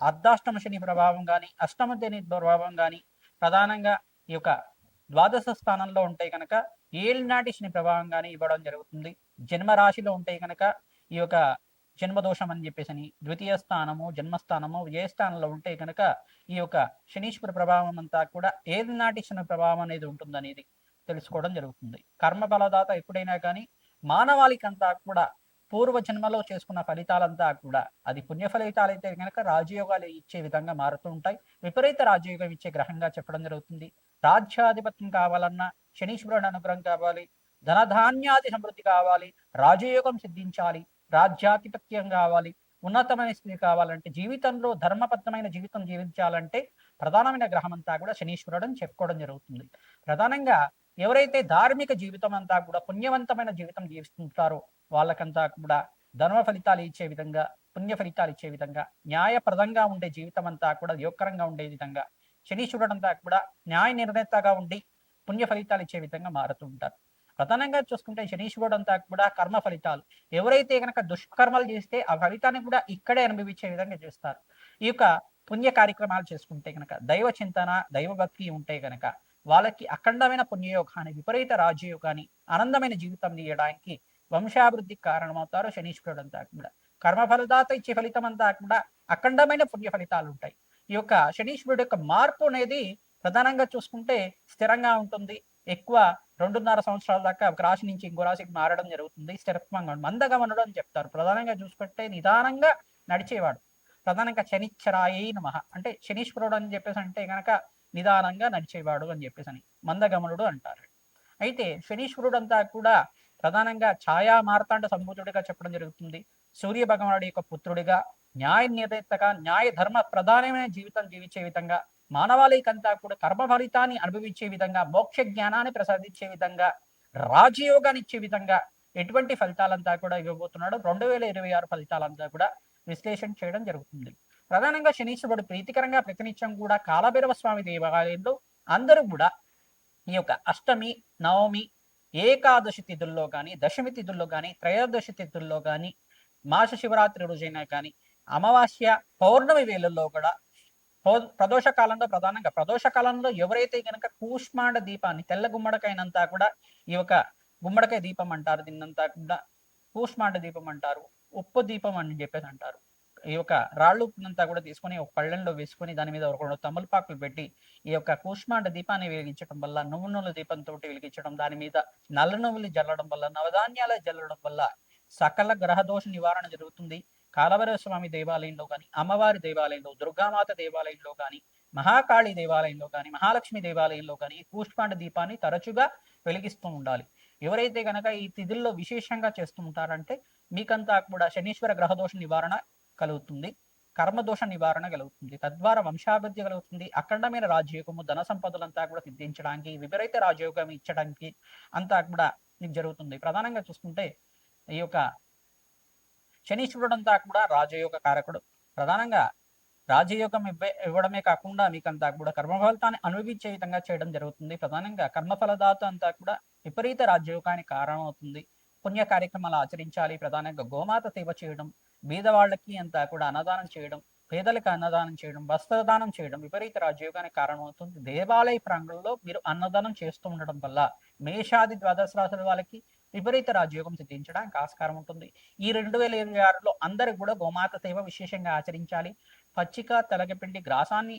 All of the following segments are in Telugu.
అర్ధాష్టమ శని ప్రభావం కానీ అష్టమ శని ప్రభావం కానీ ప్రధానంగా ఈ యొక్క ద్వాదశ స్థానంలో ఉంటే కనుక ఏళ్ళనాటి శని ప్రభావం కానీ ఇవ్వడం జరుగుతుంది. జన్మ రాశిలో ఉంటే కనుక ఈ యొక్క జన్మదోషం అని చెప్పేసి అని ద్వితీయ స్థానము జన్మస్థానము ఏ స్థానంలో ఉంటే కనుక ఈ యొక్క శనీశ్వర ప్రభావం అంతా కూడా ఏళ్ళనాటి శని ప్రభావం అనేది ఉంటుందనేది తెలుసుకోవడం జరుగుతుంది. కర్మ బలదాత ఎప్పుడైనా కానీ మానవాళికంతా కూడా పూర్వ జన్మలో చేసుకున్న ఫలితాలంతా కూడా అది పుణ్య ఫలితాలు అయితే కనుక రాజయోగాలు ఇచ్చే విధంగా మారుతూ ఉంటాయి. విపరీత రాజయోగం ఇచ్చే గ్రహంగా చెప్పడం జరుగుతుంది. రాజ్యాధిపత్యం కావాలన్నా శనీశ్వరుడు అనుగ్రహం కావాలి ధనధాన్యాది సమృద్ధి కావాలి రాజయోగం సిద్ధించాలి రాజ్యాధిపత్యం కావాలి ఉన్నతమైన స్థితి కావాలంటే జీవితంలో ధర్మబద్ధమైన జీవితం జీవించాలంటే ప్రధానమైన గ్రహం అంతా కూడా శనీశ్వరుడు అని చెప్పుకోవడం జరుగుతుంది. ప్రధానంగా ఎవరైతే ధార్మిక జీవితం అంతా కూడా పుణ్యవంతమైన జీవితం జీవిస్తుంటారో వాళ్ళకంతా కూడా ధర్మ ఫలితాలు ఇచ్చే విధంగా పుణ్య ఫలితాలు ఇచ్చే విధంగా న్యాయప్రదంగా ఉండే జీవితం అంతా కూడా యోగకరంగా ఉండే విధంగా శనీశ్వరుడు అంతా కూడా న్యాయ నిర్ణేతగా ఉండి పుణ్య ఫలితాలు ఇచ్చే విధంగా మారుతూ ఉంటారు. ప్రధానంగా చూసుకుంటే శనీశ్వరుడు అంతా కూడా కర్మ ఫలితాలు. ఎవరైతే కనుక దుష్కర్మలు చేస్తే ఆ ఫలితాన్ని కూడా ఇక్కడే అనుభవించే విధంగా చేస్తారు. ఈ యొక్క పుణ్య కార్యక్రమాలు చేసుకుంటే కనుక దైవ చింతన దైవభక్తి ఉంటే కనుక వాళ్ళకి అఖండమైన పుణ్యయోగాన్ని విపరీత రాజయోగాన్ని ఆనందమైన జీవితం తీయడానికి వంశాభివృద్ధికి కారణమవుతారు శనీశ్వరుడు అంతా కూడా. కర్మఫలదాత ఇచ్చే ఫలితం అంతా కూడా అఖండమైన పుణ్య ఫలితాలు ఉంటాయి. ఈ యొక్క శనీశ్వరుడు యొక్క మార్పు అనేది ప్రధానంగా చూసుకుంటే స్థిరంగా ఉంటుంది. ఎక్కువ రెండున్నర సంవత్సరాల దాకా ఒక రాశి నుంచి ఇంకో రాశికి మారడం జరుగుతుంది. స్థిరత్వంగా మందగమనుడు అని చెప్తారు. ప్రధానంగా చూసుకుంటే నిదానంగా నడిచేవాడు. ప్రధానంగా శనిచ్చరాయి నమ. అంటే శనీశ్వరుడు అని చెప్పేసి అంటే కనుక నిదానంగా నడిచేవాడు అని చెప్పేసి అని. మందగమనుడు అంటారు. అయితే శనీశ్వరుడు అంతా కూడా ప్రధానంగా ఛాయా మార్తాండ సంభూతుడిగా చెప్పడం జరుగుతుంది. సూర్య భగవానుడి యొక్క పుత్రుడిగా న్యాయ నిర్ణేతగా న్యాయ ధర్మ ప్రధానమైన జీవితం జీవించే విధంగా మానవాళికంతా కూడా కర్మ ఫలితాన్ని అనుభవించే విధంగా మోక్ష జ్ఞానాన్ని ప్రసాదించే విధంగా రాజయోగాన్ని ఇచ్చే విధంగా ఎటువంటి ఫలితాలంతా కూడా ఇవ్వబోతున్నాడు రెండు వేల ఇరవై ఆరు ఫలితాలంతా కూడా విశ్లేషణ చేయడం జరుగుతుంది. ప్రధానంగా శనీశ్వరుడు ప్రీతికరంగా ప్రతినిత్యం కూడా కాలభైరవ స్వామి దేవాలయంలో అందరూ కూడా ఈ యొక్క అష్టమి నవమి ఏకాదశి తిథుల్లో కానీ దశమి తిథుల్లో కానీ త్రయోదశి తిథుల్లో కానీ మాస శివరాత్రి రోజైనా కానీ అమావాస్య పౌర్ణమి వేళల్లో కూడా ప్రదోష కాలంలో ప్రధానంగా ప్రదోష కాలంలో ఎవరైతే కనుక కూష్మాండ దీపాన్ని తెల్ల గుమ్మడికైనంతా కూడా ఈ యొక్క గుమ్మడికాయ దీపం అంటారు దీన్నంతా కూడా కూష్మాండ దీపం అంటారు ఉప్పు దీపం అని చెప్పేసి అంటారు. ఈ యొక్క రాళ్ళు అంతా కూడా తీసుకొని ఒక పళ్ళెంలో వేసుకొని దాని మీద ఒక రెండు తమలపాకులు పెట్టి ఈ యొక్క కూష్మాండ దీపాన్ని వెలిగించడం వల్ల నువ్వు నువ్వుల దీపంతో వెలిగించడం దాని మీద నల్ల నువ్వులు జల్లడం వల్ల నవధాన్యాలు జల్లడం వల్ల సకల గ్రహదోష నివారణ జరుగుతుంది. కాలభైరవ స్వామి దేవాలయంలో కానీ అమ్మవారి దేవాలయంలో దుర్గామాత దేవాలయంలో కానీ మహాకాళి దేవాలయంలో కానీ మహాలక్ష్మి దేవాలయంలో కానీ కూష్మాండ దీపాన్ని తరచుగా వెలిగిస్తూ ఉండాలి. ఎవరైతే కనుక ఈ తిథుల్లో విశేషంగా చేస్తూ ఉంటారంటే మీకంతా కూడా శనీశ్వర గ్రహదోష నివారణ కలుగుతుంది. కర్మదోష నివారణ కలుగుతుంది. తద్వారా వంశాభివృద్ధి కలుగుతుంది. అఖండమైన రాజయోగము ధన సంపదలంతా కూడా సిద్ధించడానికి విపరీత రాజయోగం ఇచ్చడానికి అంతా కూడా జరుగుతుంది. ప్రధానంగా చూసుకుంటే ఈ యొక్క శనీశ్వరుడు అంతా కూడా రాజయోగ కారకుడు. ప్రధానంగా రాజయోగం ఇవ్వే ఇవ్వడమే కాకుండా మీకంతా కూడా కర్మఫలితాన్ని అనుభవించే విధంగా చేయడం జరుగుతుంది. ప్రధానంగా కర్మఫలదాత అంతా కూడా విపరీత రాజయోగానికి కారణమవుతుంది. పుణ్య కార్యక్రమాలు ఆచరించాలి. ప్రధానంగా గోమాత సేవ చేయడం బీదవాళ్ళకి అంతా కూడా అన్నదానం చేయడం పేదలకు అన్నదానం చేయడం వస్త్రదానం చేయడం విపరీత రాజయోగానికి కారణమవుతుంది. దేవాలయ ప్రాంగణంలో మీరు అన్నదానం చేస్తూ ఉండడం వల్ల మేషాది ద్వాదశ రాశుల వాళ్ళకి విపరీత రాజయోగం సిద్ధించడానికి ఆస్కారం ఉంటుంది. ఈ రెండు వేల ఇరవై ఆరులో అందరూ కూడా గోమాత సేవ విశేషంగా ఆచరించాలి. పచ్చిక తెలగపిండి గ్రాసాన్ని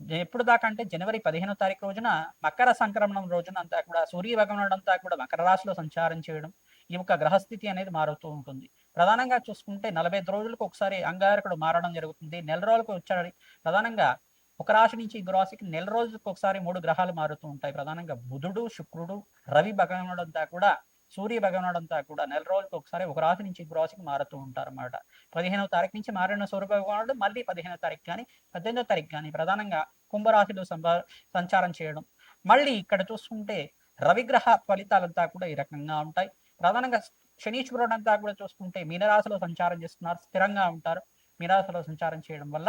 ఎప్పుడు దాకా అంటే జనవరి పదిహేనో తారీఖు రోజున మకర సంక్రమణం రోజున అంతా కూడా సూర్యభగవనుడు అంతా కూడా మకర రాశిలో సంచారం చేయడం ఈ యొక్క గ్రహస్థితి అనేది మారుతూ ఉంటుంది. ప్రధానంగా చూసుకుంటే నలభై ఐదు రోజులకు ఒకసారి అంగారకుడు మారడం జరుగుతుంది. నెల రోజులకు వచ్చాడు ప్రధానంగా ఒక రాశి నుంచి ఇంకో రాశికి నెల రోజులకు ఒకసారి మూడు గ్రహాలు మారుతూ ఉంటాయి. ప్రధానంగా బుధుడు శుక్రుడు రవి భగవానుడు అంతా కూడా సూర్య భగవానుడు అంతా కూడా నెల రోజులకు ఒకసారి ఒక రాశి నుంచి ఇంకో రాశికి మారుతూ ఉంటారు అన్నమాట పదిహేనవ తారీఖు నుంచి మారిన సూర్య భగవానుడు మళ్ళీ పదిహేనవ తారీఖు కానీ పద్దెనిమిదో తారీఖు కానీ ప్రధానంగా కుంభరాశిలో సంభా సంచారం చేయడం. మళ్ళీ ఇక్కడ చూసుకుంటే రవిగ్రహ ఫలితాలంతా కూడా ఈ రకంగా ఉంటాయి. ప్రధానంగా శనీశ్వరుడు అంతా కూడా చూసుకుంటే మీనరాశిలో సంచారం చేస్తున్నారు స్థిరంగా ఉంటారు. మీనరాశిలో సంచారం చేయడం వల్ల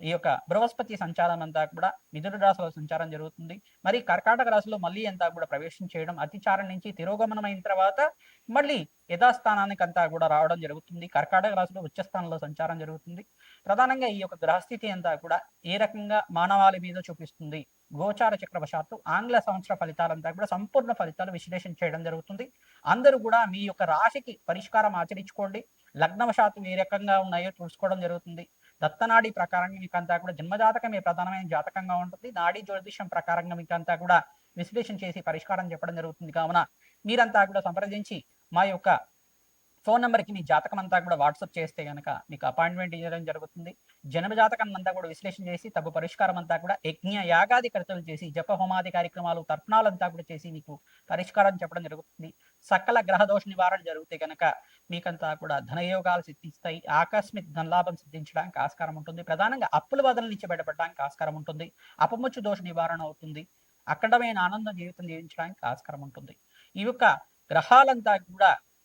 ఈ యొక్క బృహస్పతి సంచారం అంతా కూడా మిథున రాశిలో సంచారం జరుగుతుంది. మరి కర్కాటక రాశిలో మళ్ళీ అంతా కూడా ప్రవేశం చేయడం అతిచారం నుంచి తిరోగమనం అయిన తర్వాత మళ్ళీ యథాస్థానానికి అంతా కూడా రావడం జరుగుతుంది. కర్కాటక రాశిలో ఉచ్చస్థానంలో సంచారం జరుగుతుంది. ప్రధానంగా ఈ యొక్క గ్రహస్థితి అంతా కూడా ఏ రకంగా మానవాళి మీద చూపిస్తుంది? గోచార చక్రవశాత్తు ఆంగ్ల సంవత్సర ఫలితాలంతా కూడా సంపూర్ణ ఫలితాలు విశ్లేషణ చేయడం జరుగుతుంది. అందరూ కూడా మీ యొక్క రాశికి పరిష్కారం ఆచరించుకోండి. లగ్నవశాత్తు ఏ రకంగా ఉన్నాయో చూసుకోవడం జరుగుతుంది. దత్తనాడి ప్రకారంగా మీకు అంతా కూడా జన్మజాతకమే ప్రధానమైన జాతకంగా ఉంటుంది. నాడీ జ్యోతిషం ప్రకారంగా మీకు అంతా కూడా విశ్లేషణ చేసి పరిష్కారం చెప్పడం జరుగుతుంది. కావున మీరంతా కూడా సంప్రదించి మా యొక్క ఫోన్ నెంబర్కి మీ జాతకం అంతా కూడా వాట్సాప్ చేస్తే కనుక మీకు అపాయింట్మెంట్ ఇవ్వడం జరుగుతుంది. జన్మ జాతకం అంతా కూడా విశ్లేషణ చేసి తగు పరిష్కారం అంతా కూడా యజ్ఞ యాగాది కర్తలు చేసి జప హోమాది కార్యక్రమాలు తర్పణాలంతా కూడా చేసి మీకు పరిష్కారం చెప్పడం జరుగుతుంది. సకల గ్రహ దోష నివారణ జరిగితే కనుక మీకంతా కూడా ధనయోగాలు సిద్ధిస్తాయి. ఆకస్మిక ధనలాభం సిద్ధించడానికి ఆస్కారం ఉంటుంది. ప్రధానంగా అప్పుల వదల నుంచి బయటపడడానికి ఆస్కారం ఉంటుంది. అపముచ్చు దోష నివారణ అవుతుంది. అఖండమైన ఆనంద జీవితం జీవించడానికి ఆస్కారం ఉంటుంది. ఈ యొక్క గ్రహాలంతా కూడా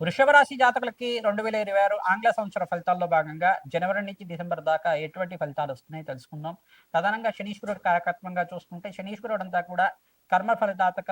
వృషభ రాశి జాతకులకి రెండు వేల ఇరవై ఆరు ఆంగ్ల సంవత్సర ఫలితాల్లో భాగంగా జనవరి నుంచి డిసెంబర్ దాకా ఎటువంటి ఫలితాలు వస్తున్నాయి తెలుసుకుందాం. ప్రధానంగా శనీశ్వరుడు కారకత్వంగా చూసుకుంటే శనీశ్వరుడు అంతా కూడా కర్మ ఫలితాతక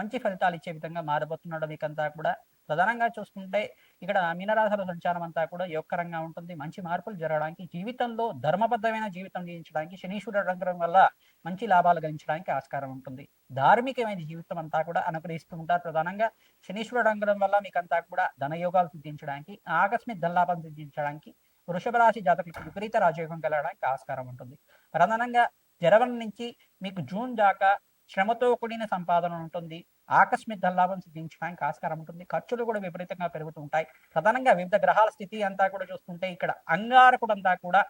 మంచి ఫలితాలు ఇచ్చే విధంగా మారబోతున్నాడు మీకంతా కూడా. ప్రధానంగా చూసుకుంటే ఇక్కడ మీనరాశుల సంచారం అంతా కూడా యోగకరంగా ఉంటుంది. మంచి మార్పులు జరగడానికి జీవితంలో ధర్మబద్ధమైన జీవితం జీవించడానికి శనీశ్వరుడు రంగం వల్ల మంచి లాభాలు గణించడానికి ఆస్కారం ఉంటుంది. ధార్మికమైన జీవితం అంతా కూడా అనుగ్రహిస్తూ ఉంటారు. ప్రధానంగా శనీశ్వరుడు రంగం వల్ల మీకంతా కూడా ధనయోగాలు సిద్ధించడానికి ఆకస్మిక ధనలాభం సిద్ధించడానికి వృషభ రాశి జాతకులకు విపరీత రాజయోగం కలగడానికి ఆస్కారం ఉంటుంది. ప్రధానంగా జరవన్ నుంచి మీకు జూన్ దాకా శ్రమతో కూడిన సంపాదన ఉంటుంది. ఆకస్మిక ధనలాభం సిద్ధించడానికి ఆస్కారం ఉంటుంది. ఖర్చులు కూడా విపరీతంగా పెరుగుతుంటాయి ప్రధానంగా వివిధ గ్రహాల స్థితి అంతా కూడా చూస్తుంటే ఇక్కడ అంగారకుడు అంతా కూడా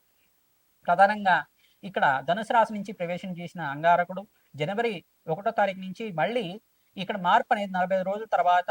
ప్రధానంగా ఇక్కడ ధనుసు రాశి నుంచి ప్రవేశం చేసిన అంగారకుడు జనవరి ఒకటో తారీఖు నుంచి మళ్ళీ ఇక్కడ మార్పు అనేది నలభై రోజుల తర్వాత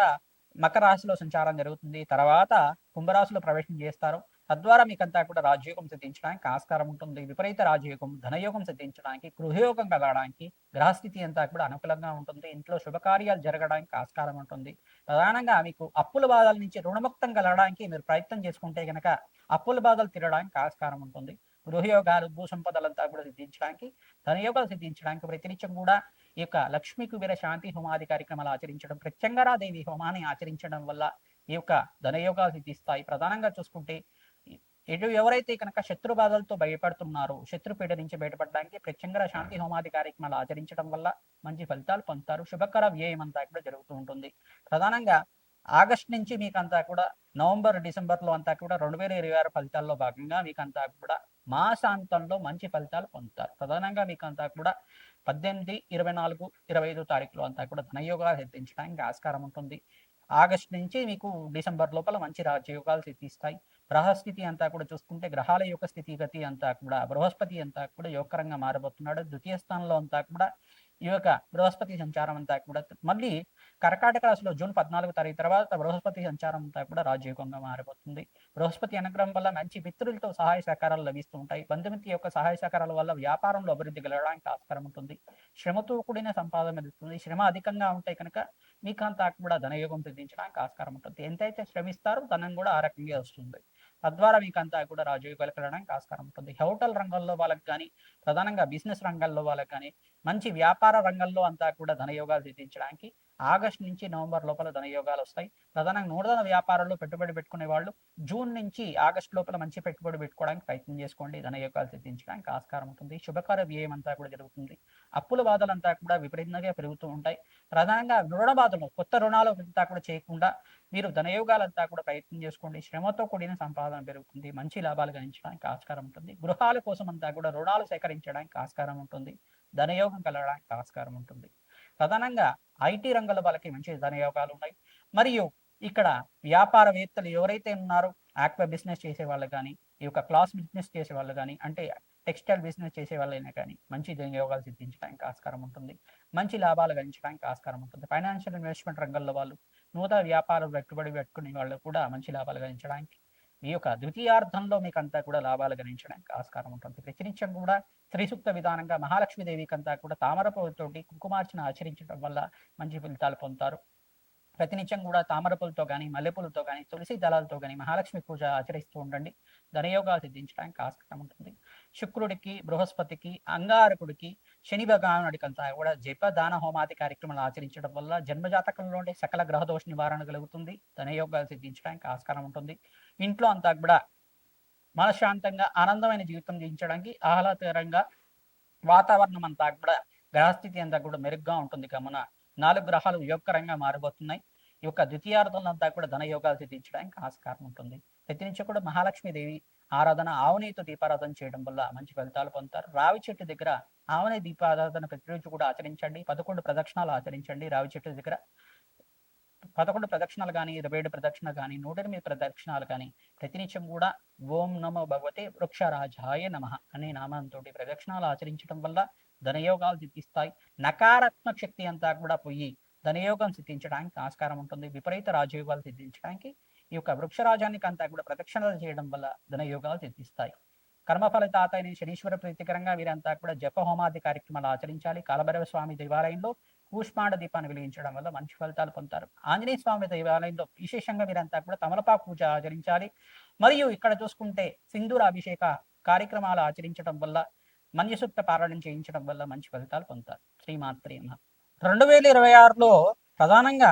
మకర రాశిలో సంచారం జరుగుతుంది. తర్వాత కుంభరాశిలో ప్రవేశం చేస్తారు. తద్వారా మీకంతా కూడా రాజయోగం సిద్ధించడానికి ఆస్కారం ఉంటుంది విపరీత రాజయోగం ధనయోగం సిద్ధించడానికి గృహయోగం కలగడానికి గ్రహస్థితి అంతా కూడా అనుకూలంగా ఉంటుంది ఇంట్లో శుభకార్యాలు జరగడానికి ఆస్కారం ఉంటుంది. ప్రధానంగా మీకు అప్పుల బాధల నుంచి రుణముక్తం కలగడానికి మీరు ప్రయత్నం చేసుకుంటే గనక అప్పుల బాధలు తిరగడానికి ఆస్కారం ఉంటుంది. గృహయోగాలు భూ సంపదలంతా కూడా సిద్ధించడానికి ధనయోగాలు సిద్ధించడానికి ప్రతినిత్యం కూడా ఈ యొక్క లక్ష్మీ కుబేర శాంతి హోమాది కార్యక్రమాలు ఆచరించడం ప్రత్యంగరాదేవి హోమాన్ని ఆచరించడం వల్ల ఈ యొక్క ధనయోగాలు సిద్ధిస్తాయి. ప్రధానంగా చూసుకుంటే ఎటు ఎవరైతే కనుక శత్రు బాధలతో భయపడుతున్నారో శత్రుపీడ నుంచి బయటపడడానికి ప్రత్యంగర శాంతి హోమాది కార్యక్రమాలు ఆచరించడం వల్ల మంచి ఫలితాలు పొందుతారు. శుభకర వ్యయం అంతా కూడా జరుగుతూ ఉంటుంది. ప్రధానంగా ఆగస్ట్ నుంచి మీకు అంతా కూడా నవంబర్ డిసెంబర్లో అంతా కూడా రెండు వేల ఇరవై ఆరు ఫలితాల్లో భాగంగా మీకు అంతా కూడా మాసాంతంలో మంచి ఫలితాలు పొందుతారు. ప్రధానంగా మీకు అంతా కూడా పద్దెనిమిది ఇరవై నాలుగు ఇరవై ఐదు తారీఖులో అంతా కూడా ధనయోగాలు సిద్ధించడానికి ఆస్కారం ఉంటుంది. ఆగస్ట్ నుంచి మీకు డిసెంబర్ లోపల మంచి రాజయోగాలు సిద్ధిస్తాయి. గ్రహస్థితి అంతా కూడా చూసుకుంటే గ్రహాల యొక్క స్థితిగతి అంతా కూడా బృహస్పతి అంతా కూడా యోగకరంగా మారబోతున్నాడు. ద్వితీయ స్థానంలో అంతా కూడా ఈ యొక్క బృహస్పతి సంచారం అంతా కూడా మళ్ళీ కర్కాటక రాశిలో జూన్ పద్నాలుగు తారీఖు తర్వాత బృహస్పతి సంచారం అంతా కూడా రాజయోగంగా మారిపోతుంది బృహస్పతి అనుగ్రహం వల్ల మంచి మిత్రులతో సహాయ సహకారాలు లభిస్తూ ఉంటాయి. బంధుమిత్రి యొక్క సహాయ సహకారాల వల్ల వ్యాపారంలో అభివృద్ధి కలగడానికి ఆస్కారం ఉంటుంది. శ్రమతో కూడిన సంపాదన ఎదుగుతుంది శ్రమ అధికంగా ఉంటాయి కనుక మీకంతా కూడా ధనయోగం సిద్ధించడానికి ఆస్కారం ఉంటుంది. ఎంతైతే శ్రమిస్తారో ధనం కూడా ఆ రకంగా వస్తుంది. తద్వారా అంతా కూడా రాజయోగాలు కలగడానికి ఆస్కారం ఉంటుంది. హోటల్ రంగంలో వాళ్ళకి కానీ ప్రధానంగా బిజినెస్ రంగంలో వాళ్ళకి కానీ మంచి వ్యాపార రంగంలో అంతా కూడా ధనయోగాలు సిద్ధించడానికి ఆగస్ట్ నుంచి నవంబర్ లోపల ధనయోగాలు వస్తాయి. ప్రధానంగా నూతన వ్యాపారంలో పెట్టుబడి పెట్టుకునే వాళ్ళు జూన్ నుంచి ఆగస్ట్ లోపల మంచి పెట్టుబడి పెట్టుకోవడానికి ప్రయత్నం చేసుకోండి. ధనయోగాలు సిద్ధించడానికి ఆస్కారం ఉంటుంది. శుభకార వ్యయం అంతా కూడా జరుగుతుంది. అప్పుల బాధలంతా కూడా విపరీతంగా పెరుగుతూ ఉంటాయి. ప్రధానంగా రుణ బాధలు కొత్త రుణాలు అంతా కూడా చేయకుండా మీరు ధనయోగాలంతా కూడా ప్రయత్నం చేసుకోండి. శ్రమతో కూడిన సంపాదన పెరుగుతుంది. మంచి లాభాలు గణించడానికి ఆస్కారం ఉంటుంది. గృహాల కోసం అంతా కూడా రుణాలు సేకరించడానికి ఆస్కారం ఉంటుంది. ధనయోగం కలగడానికి ఆస్కారం ఉంటుంది. ప్రధానంగా ఐటీ రంగంలో వాళ్ళకి మంచి ధనయోగాలు ఉన్నాయి. మరియు ఇక్కడ వ్యాపారవేత్తలు ఎవరైతే ఉన్నారో ఆక్వా బిజినెస్ చేసే వాళ్ళు కానీ ఈ యొక్క క్లాస్ బిజినెస్ చేసే వాళ్ళు కానీ అంటే టెక్స్టైల్ బిజినెస్ చేసే వాళ్ళైనా కానీ మంచి ధనయోగాలు సిద్ధించడానికి ఆస్కారం ఉంటుంది. మంచి లాభాలు గణించడానికి ఆస్కారం ఉంటుంది. ఫైనాన్షియల్ ఇన్వెస్ట్మెంట్ రంగంలో వాళ్ళు నూతన వ్యాపారం పెట్టుబడి పెట్టుకునే వాళ్ళు కూడా మంచి లాభాలు గణించడానికి ఈ యొక్క ద్వితీయార్థంలో మీకు అంతా కూడా లాభాలు గణించడానికి ఆస్కారం ఉంటుంది. ప్రచురించడం కూడా శ్రీసూక్త విధానంగా మహాలక్ష్మీదేవికి అంతా కూడా తామరపులతోటి కుంకుమార్చన ఆచరించడం వల్ల మంచి ఫలితాలు పొందుతారు. ప్రతినిత్యం కూడా తామరపులతో కానీ మల్లెపూలతో కానీ తులసి దళాలతో కానీ మహాలక్ష్మి పూజ ఆచరిస్తూ ఉండండి. ధనయోగాలు సిద్ధించడానికి ఆస్కారం ఉంటుంది. శుక్రుడికి బృహస్పతికి అంగారకుడికి శని భగవానుడికి అంతా కూడా జప దాన హోమాది కార్యక్రమాలు ఆచరించడం వల్ల జన్మజాతకంలో ఉండే సకల గ్రహదోష నివారణ కలుగుతుంది. ధనయోగాలు సిద్ధించడానికి ఆస్కారం ఉంటుంది. ఇంట్లో అంతా కూడా మనశ్శాంతంగా ఆనందమైన జీవితం జీవించడానికి ఆహ్లాదకరంగా వాతావరణం అంతా కూడా గ్రహస్థితి అంతా కూడా మెరుగ్గా ఉంటుంది. గమన నాలుగు గ్రహాలు యోగకరంగా మారబోతున్నాయి. ఈ యొక్క ద్వితీయార్థంలో అంతా కూడా ధన యోగాలు సిద్ధించడానికి ఆస్కారం ఉంటుంది. ప్రతి నుంచి కూడా మహాలక్ష్మీదేవి ఆరాధన ఆవునేతో దీపారాధన చేయడం వల్ల మంచి ఫలితాలు పొందుతారు. రావి చెట్టు దగ్గర ఆవునే దీపారాధన ప్రతిరోజు కూడా ఆచరించండి. పదకొండు ప్రదక్షిణాలు ఆచరించండి రావి చెట్టు దగ్గర. పదకొండు ప్రదక్షిణలు కానీ ఇరవై ఏడు ప్రదక్షిణాలు కానీ నూట ఎనిమిది ప్రదక్షిణాలు కానీ ప్రతినిత్యం కూడా ఓం నమో భగవతే వృక్షరాజాయ నమ అనే నామంతో ప్రదక్షిణాలు ఆచరించడం వల్ల ధనయోగాలు సిద్ధిస్తాయి. నకారాత్మక శక్తి అంతా కూడా పోయి ధనయోగం సిద్ధించడానికి ఆస్కారం ఉంటుంది. విపరీత రాజయోగాలు సిద్ధించడానికి ఈ యొక్క వృక్షరాజానికి అంతా కూడా ప్రదక్షిణలు చేయడం వల్ల ధనయోగాలు సిద్ధిస్తాయి. కర్మఫలితాత అయిన శనీశ్వర ప్రీతికరంగా వీరంతా కూడా జప హోమాది కార్యక్రమాలు ఆచరించాలి. కాలభైరవ స్వామి దేవాలయంలో కూష్మాండ దీపాన్ని వెలిగించడం వల్ల మంచి ఫలితాలు పొందుతారు. ఆంజనేయ స్వామి దేవాలయంలో విశేషంగా మీరంతా కూడా తమలపాకు పూజ ఆచరించాలి. మరియు ఇక్కడ చూసుకుంటే సింధూర అభిషేక కార్యక్రమాలు ఆచరించడం వల్ల మన్యసూక్త పారాయణం చేయించడం వల్ల మంచి ఫలితాలు పొందుతారు. శ్రీమాత్రి రెండు వేల ఇరవై ఆరులో ప్రధానంగా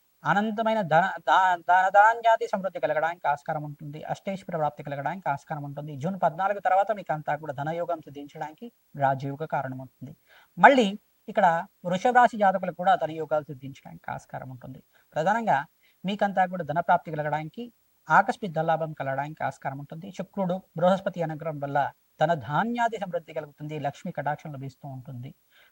అనంతమైన ధన ధన ధాన్యాది సమృద్ధి కలగడానికి ఆస్కారం ఉంటుంది. అష్టేశ్వర ప్రాప్తి కలగడానికి ఆస్కారం ఉంటుంది. జూన్ పద్నాలుగు తర్వాత మీకు అంతా కూడా ధనయోగం సిద్ధించడానికి రాజయోగ ఉంటుంది మళ్ళీ ఇక్కడ వృషభ రాశి జాతకులకు కూడా ధనయోగాలు సిద్ధించడానికి ఆస్కారం ఉంటుంది. ప్రధానంగా మీకంతా కూడా ధన ప్రాప్తి కలగడానికి ఆకస్మిక ధనలాభం కలగడానికి ఆస్కారం ఉంటుంది. శుక్రుడు బృహస్పతి అనుగ్రహం వల్ల ధన ధాన్యాది సమృద్ధి కలుగుతుంది. లక్ష్మి కటాక్షం లభిస్తూ ఉంటుంది.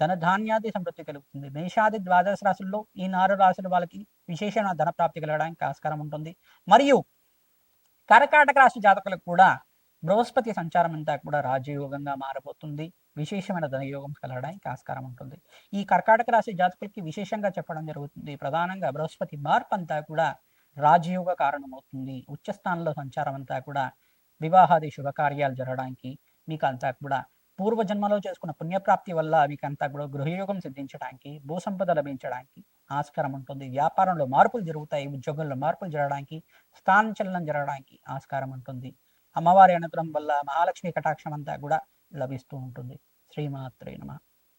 ధన ధాన్యాది సమృద్ధి కలుగుతుంది. మేషాది ద్వాదశ రాశుల్లో ఈ నారు రాశుల వాళ్ళకి విశేషమైన ధన ప్రాప్తి కలగడానికి ఆస్కారం ఉంటుంది. మరియు కర్కాటక రాశి జాతకులకు కూడా బృహస్పతి సంచారం అంతా కూడా రాజయోగంగా మారబోతుంది. విశేషమైన ధనయోగం కలగడానికి ఆస్కారం ఉంటుంది. ఈ కర్కాటక రాశి జాతకులకి విశేషంగా చెప్పడం జరుగుతుంది. ప్రధానంగా బృహస్పతి మార్పు అంతా కూడా రాజయోగ కారణమవుతుంది. ఉచ్చస్థానంలో సంచారం అంతా కూడా వివాహాది శుభకార్యాలు జరగడానికి మీకు అంతా కూడా పూర్వజన్మలో చేసుకున్న పుణ్యప్రాప్తి వల్ల మీకు అంతా కూడా గృహయోగం సిద్ధించడానికి భూసంపద లభించడానికి ఆస్కారం ఉంటుంది. వ్యాపారంలో మార్పులు జరుగుతాయి ఉద్యోగంలో మార్పులు జరగడానికి స్థానచలనం జరగడానికి ఆస్కారం ఉంటుంది. అమ్మవారి అనుగ్రహం వల్ల మహాలక్ష్మి కటాక్షం అంతా కూడా లభిస్తూ ఉంటుంది. శ్రీమాత్రే నమ.